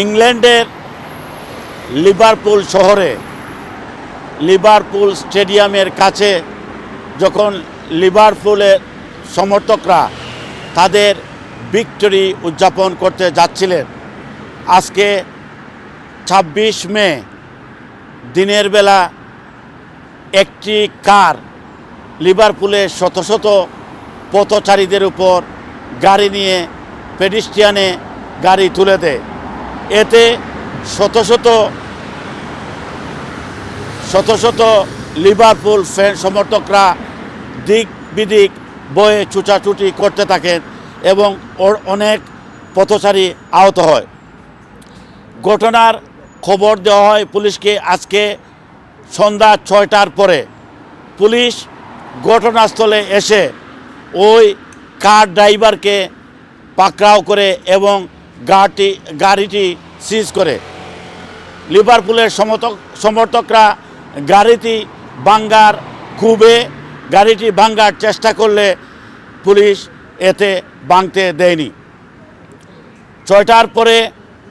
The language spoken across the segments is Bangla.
ইংল্যান্ডের লিভারপুল শহরে, লিভারপুল স্টেডিয়ামের কাছে যখন লিভারপুলের সমর্থকরা তাদের ভিক্টরি উদযাপন করতে যাচ্ছিলেন, আজকে ছাব্বিশ মে, দিনের বেলা একটি কার লিভারপুলের শত শত পথচারীদের উপর গাড়ি নিয়ে পেডিস্ট্রিয়ানে গাড়ি তুলে দেয়। এতে শত শত শত শত লিভারপুল ফ্যান সমর্থকরা দিক বিদিক বয়ে চুচাচুটি করতে থাকেন এবং ওর অনেক পথচারী আহত হয়। ঘটনার খবর দেওয়া হয় পুলিশকে আজকে সন্ধ্যা ছয়টার পরে। পুলিশ ঘটনাস্থলে এসে ওই কার ড্রাইভারকে পাকড়াও করে এবং গাড়িটি গাড়িটি সিজ করে। লিভারপুলের সমর্থক সমর্থকরা গাড়িটি ভাঙ্গার খুবে গাড়িটি ভাঙ্গার চেষ্টা করলে পুলিশ এতে ভাঙতে দেয়নি। ছয়টার পরে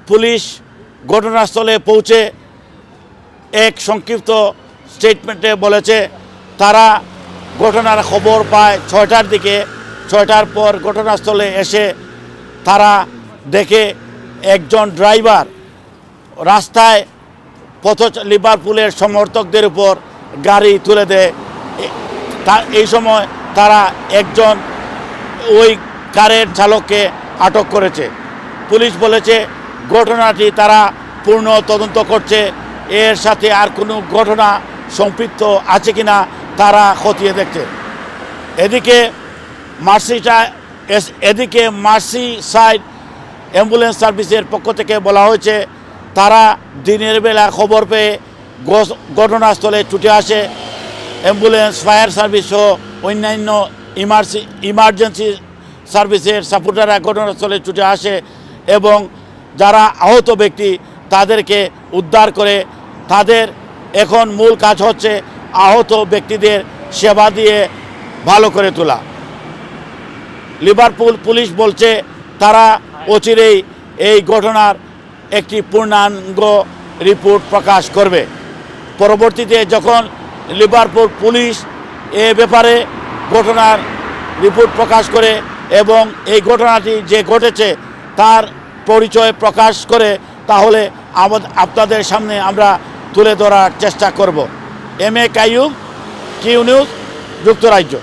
পুলিশ ঘটনাস্থলে পৌঁছে এক সংক্ষিপ্ত স্টেটমেন্টে বলেছে, তারা ঘটনার খবর পায় ছয়টার দিকে। ছয়টার পর ঘটনাস্থলে এসে তারা দেখে একজন ড্রাইভার রাস্তায় পথ লিভারপুলের সমর্থকদের উপর গাড়ি তুলে দেয়। এই সময় তারা একজন ওই কারের চালককে আটক করেছে। পুলিশ বলেছে, ঘটনাটি তারা পূর্ণ তদন্ত করছে। এর সাথে আর কোনো ঘটনা সম্পৃক্ত আছে কিনা তারা খতিয়ে দেখছে। এদিকে মার্সিটা এদিকে মার্সি সাইড অ্যাম্বুলেন্স সার্ভিসের পক্ষ থেকে বলা হয়েছে, তারা দিনের বেলা খবর পেয়ে ঘটনাস্থলে ছুটে আসে। অ্যাম্বুলেন্স, ফায়ার সার্ভিস সহ অন্যান্য ইমার্সি ইমার্জেন্সি সার্ভিসের সাপোর্টাররা ঘটনাস্থলে ছুটে আসে এবং যারা আহত ব্যক্তি, তাদেরকে উদ্ধার করে তাদের এখন মূল কাজ হচ্ছে আহত ব্যক্তিদের সেবা দিয়ে ভালো করে তোলা। লিভারপুল পুলিশ বলছে, তারা অচিরেই এই ঘটনার একটি পূর্ণাঙ্গ রিপোর্ট প্রকাশ করবে। পরবর্তীতে যখন লিভারপুল পুলিশ এ ব্যাপারে ঘটনার রিপোর্ট প্রকাশ করে এবং এই ঘটনাটি যে ঘটেছে তার পরিচয় প্রকাশ করে, তাহলে আপনাদের সামনে আমরা তুলে ধরার চেষ্টা করব। M A Kaiyum, Q news, যুক্তরাজ্য।